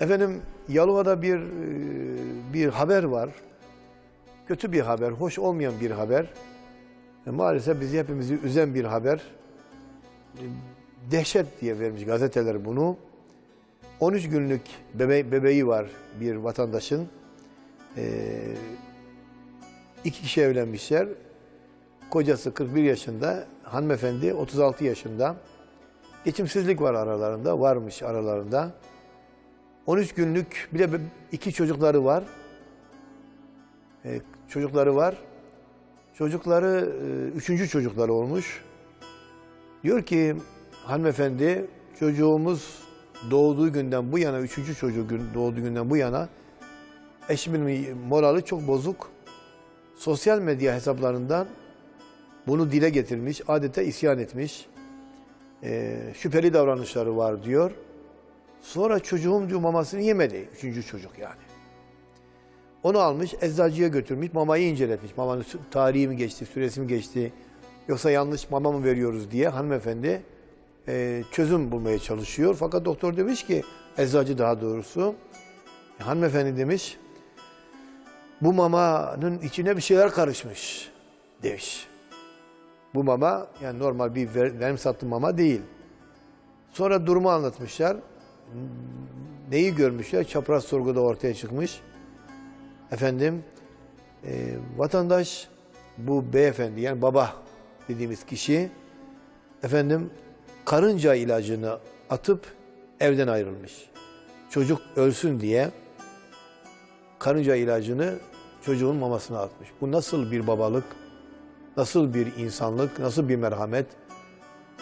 Efendim Yalova'da bir e, bir haber var. Kötü bir haber, hoş olmayan bir haber. E, maalesef bizi hepimizi üzen bir haber. E, Dehşet diye vermiş gazeteler bunu. 13 günlük bebe bebeği var bir vatandaşın. E, iki kişi evlenmişler. Kocası 41 yaşında, hanımefendi 36 yaşında. Geçimsizlik var aralarında, varmış aralarında. 13 günlük bir de iki çocukları var. Ee, çocukları var. Çocukları e, üçüncü çocukları olmuş. Diyor ki hanımefendi çocuğumuz doğduğu günden bu yana, üçüncü çocuğu gün- doğduğu günden bu yana eşimin morali çok bozuk. Sosyal medya hesaplarından bunu dile getirmiş, adeta isyan etmiş. Ee, şüpheli davranışları var diyor. Sonra çocuğum diyor mamasını yemedi. Üçüncü çocuk yani. Onu almış eczacıya götürmüş. Mamayı inceletmiş. Mamanın tarihi mi geçti, süresi mi geçti. Yoksa yanlış mama mı veriyoruz diye hanımefendi e, çözüm bulmaya çalışıyor. Fakat doktor demiş ki, eczacı daha doğrusu, hanımefendi demiş, bu mamanın içine bir şeyler karışmış demiş. Bu mama yani normal bir ver- verim sattı mama değil. Sonra durumu anlatmışlar. Neyi görmüşler? Çapraz sorguda ortaya çıkmış. Efendim, e, vatandaş bu beyefendi yani baba dediğimiz kişi efendim karınca ilacını atıp evden ayrılmış. Çocuk ölsün diye karınca ilacını çocuğun mamasına atmış. Bu nasıl bir babalık, nasıl bir insanlık, nasıl bir merhamet,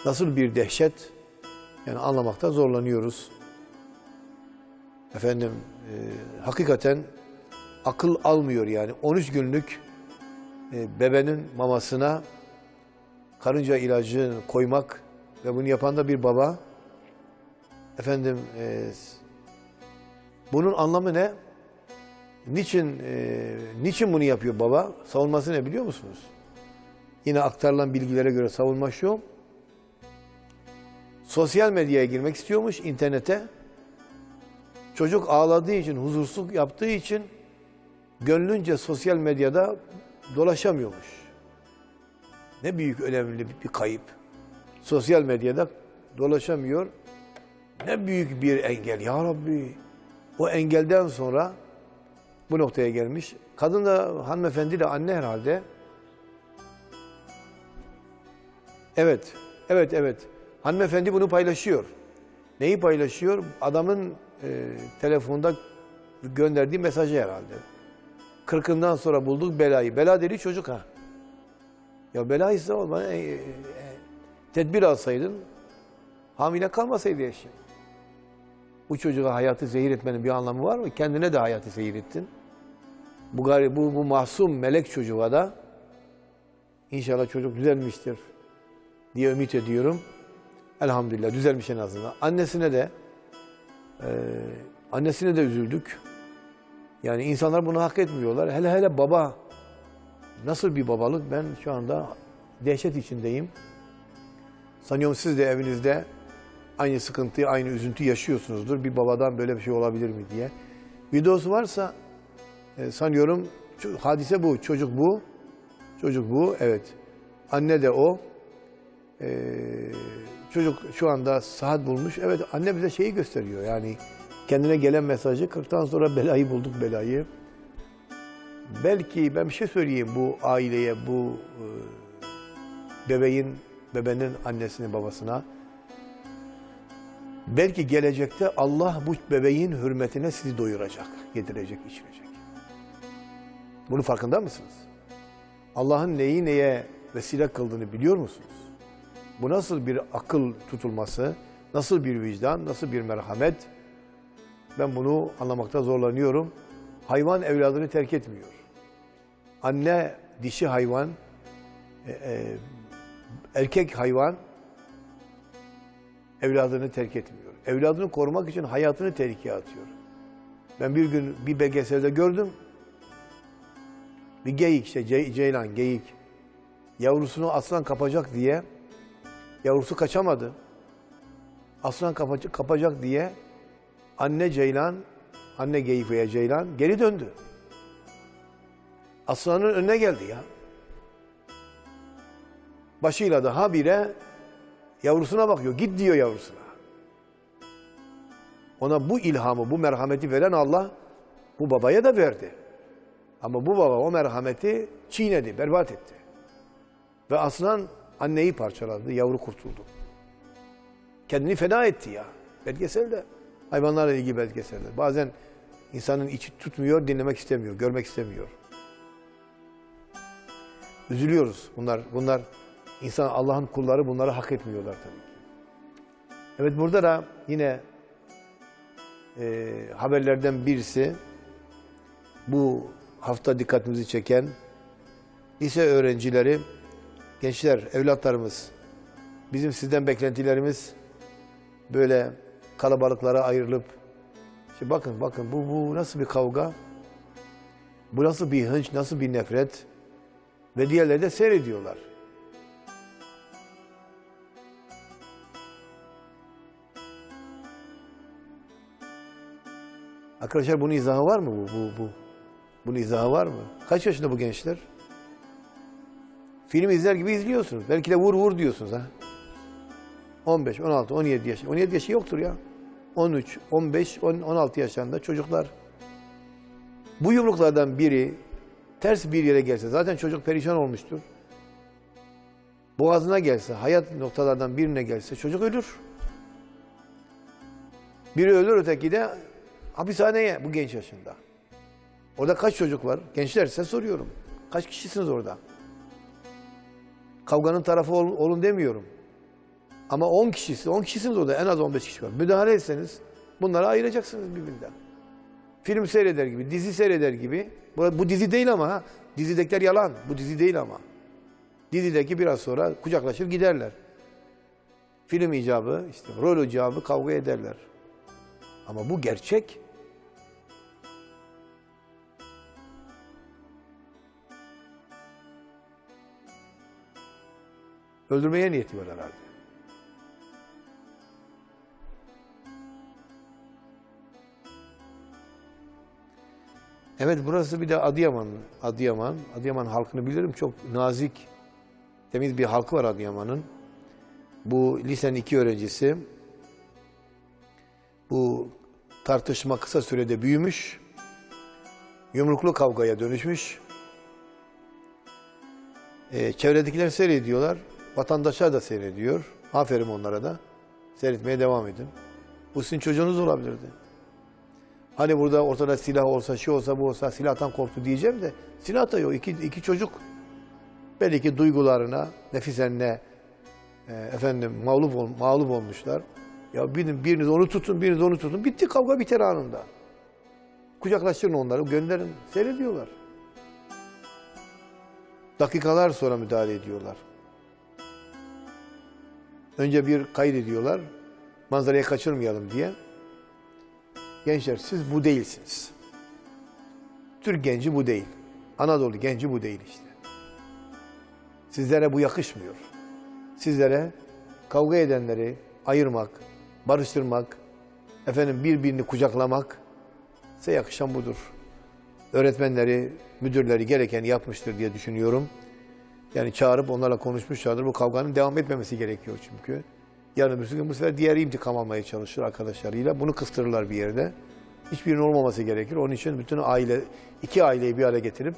nasıl bir dehşet yani anlamakta zorlanıyoruz. Efendim e, hakikaten akıl almıyor yani 13 günlük e, bebenin mamasına karınca ilacını koymak ve bunu yapan da bir baba. Efendim e, bunun anlamı ne? Niçin e, niçin bunu yapıyor baba? Savunması ne biliyor musunuz? Yine aktarılan bilgilere göre savunma şu. Sosyal medyaya girmek istiyormuş internete. Çocuk ağladığı için, huzursuzluk yaptığı için gönlünce sosyal medyada dolaşamıyormuş. Ne büyük önemli bir- kayıp. Sosyal medyada dolaşamıyor. Ne büyük bir engel ya Rabbi. O engelden sonra bu noktaya gelmiş. Kadın da hanımefendi de anne herhalde. Evet, evet, evet. Hanımefendi bunu paylaşıyor. Neyi paylaşıyor? Adamın e, telefonda gönderdiği mesajı herhalde. Kırkından sonra bulduk belayı. Bela dedi çocuk ha. Ya bela ise olma. e, e, e, tedbir alsaydın hamile kalmasaydı eşin. Bu çocuğa hayatı zehir etmenin bir anlamı var mı? Kendine de hayatı zehir ettin. Bu, gari, bu, bu masum melek çocuğa da inşallah çocuk düzelmiştir diye ümit ediyorum. Elhamdülillah düzelmiş en azından. Annesine de e, annesine de üzüldük. Yani insanlar bunu hak etmiyorlar. Hele hele baba nasıl bir babalık ben şu anda dehşet içindeyim. Sanıyorum siz de evinizde aynı sıkıntıyı, aynı üzüntü yaşıyorsunuzdur. Bir babadan böyle bir şey olabilir mi diye. Videosu varsa e, sanıyorum hadise bu, çocuk bu. Çocuk bu, evet. Anne de o. Ee, çocuk şu anda saat bulmuş. Evet anne bize şeyi gösteriyor yani kendine gelen mesajı 40'tan sonra belayı bulduk belayı. Belki ben bir şey söyleyeyim bu aileye, bu e, bebeğin, bebenin annesine, babasına. Belki gelecekte Allah bu bebeğin hürmetine sizi doyuracak, yedirecek, içirecek. Bunun farkında mısınız? Allah'ın neyi neye vesile kıldığını biliyor musunuz? Bu nasıl bir akıl tutulması, nasıl bir vicdan, nasıl bir merhamet? Ben bunu anlamakta zorlanıyorum. Hayvan evladını terk etmiyor. Anne dişi hayvan, e, e, erkek hayvan evladını terk etmiyor. Evladını korumak için hayatını tehlikeye atıyor. Ben bir gün bir belgeselde gördüm. Bir geyik işte ce- ceylan, geyik. Yavrusunu aslan kapacak diye Yavrusu kaçamadı. Aslan kapacak, kapacak diye anne Ceylan, anne Geyife'ye Ceylan geri döndü. Aslanın önüne geldi ya. Başıyla da habire yavrusuna bakıyor. Git diyor yavrusuna. Ona bu ilhamı, bu merhameti veren Allah bu babaya da verdi. Ama bu baba o merhameti çiğnedi, berbat etti. Ve aslan anneyi parçaladı, yavru kurtuldu. Kendini feda etti ya. Belgeselde. Hayvanlarla ilgili belgeselde. Bazen insanın içi tutmuyor, dinlemek istemiyor, görmek istemiyor. Üzülüyoruz. Bunlar bunlar insan Allah'ın kulları bunları hak etmiyorlar tabii ki. Evet burada da yine e, haberlerden birisi bu hafta dikkatimizi çeken lise öğrencileri, gençler, evlatlarımız, bizim sizden beklentilerimiz böyle kalabalıklara ayrılıp, işte bakın bakın bu, bu nasıl bir kavga, bu nasıl bir hınç, nasıl bir nefret ve diğerleri de seyrediyorlar. Arkadaşlar bunun izahı var mı bu? bu, bu? Bunun izahı var mı? Kaç yaşında bu gençler? Film izler gibi izliyorsunuz. Belki de vur vur diyorsunuz ha. 15, 16, 17 yaş. 17 yaşı yoktur ya. 13, 15, 10, 16 yaşlarında çocuklar. Bu yumruklardan biri ters bir yere gelse zaten çocuk perişan olmuştur. Boğazına gelse, hayat noktalardan birine gelse çocuk ölür. Biri ölür öteki de hapishaneye bu genç yaşında. Orada kaç çocuk var? Gençler size soruyorum. Kaç kişisiniz orada? Kavganın tarafı ol- olun demiyorum. Ama 10 kişisi, 10 kişisiniz orada en az 15 kişi var. Müdahale etseniz bunları ayıracaksınız birbirinden. Film seyreder gibi, dizi seyreder gibi. Bu, bu dizi değil ama ha. Dizidekiler yalan. Bu dizi değil ama. Dizideki biraz sonra kucaklaşıp giderler. Film icabı, işte rol icabı kavga ederler. Ama bu gerçek. Öldürmeye niyeti var herhalde. Evet burası bir de Adıyaman. Adıyaman. Adıyaman halkını bilirim. Çok nazik, temiz bir halkı var Adıyaman'ın. Bu lisenin iki öğrencisi. Bu tartışma kısa sürede büyümüş. Yumruklu kavgaya dönüşmüş. Ee, çevredekiler seyrediyorlar. Vatandaşlar da seyrediyor. Aferin onlara da. Seyretmeye devam edin. Bu sizin çocuğunuz olabilirdi. Hani burada ortada silah olsa, şu olsa, bu olsa silahtan korktu diyeceğim de silah da yok. İki, iki çocuk belki duygularına, nefislerine e, efendim mağlup, ol, mağlup olmuşlar. Ya biriniz, biriniz onu tutun, biriniz onu tutun. Bitti kavga biter anında. Kucaklaştırın onları, gönderin. Seyrediyorlar. Dakikalar sonra müdahale ediyorlar. Önce bir kaydediyorlar. Manzarayı kaçırmayalım diye. Gençler siz bu değilsiniz. Türk genci bu değil. Anadolu genci bu değil işte. Sizlere bu yakışmıyor. Sizlere kavga edenleri ayırmak, barıştırmak, efendim birbirini kucaklamak size yakışan budur. Öğretmenleri, müdürleri gereken yapmıştır diye düşünüyorum. Yani çağırıp onlarla konuşmuşlardır. Bu kavganın devam etmemesi gerekiyor çünkü. Yarın bir gün bu sefer diğer intikam almaya çalışır arkadaşlarıyla. Bunu kıstırırlar bir yerde. Hiçbirinin olmaması gerekir. Onun için bütün aile, iki aileyi bir araya getirip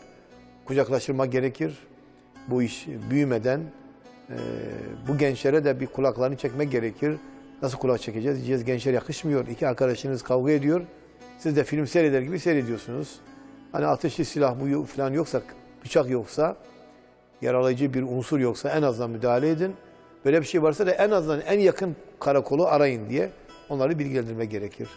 kucaklaştırmak gerekir. Bu iş büyümeden e, bu gençlere de bir kulaklarını çekmek gerekir. Nasıl kulak çekeceğiz? Diyeceğiz gençler yakışmıyor. İki arkadaşınız kavga ediyor. Siz de film seyreder gibi seyrediyorsunuz. Hani ateşli silah bu falan yoksa, bıçak yoksa, yaralayıcı bir unsur yoksa en azından müdahale edin. Böyle bir şey varsa da en azından en yakın karakolu arayın diye onları bilgilendirmek gerekir.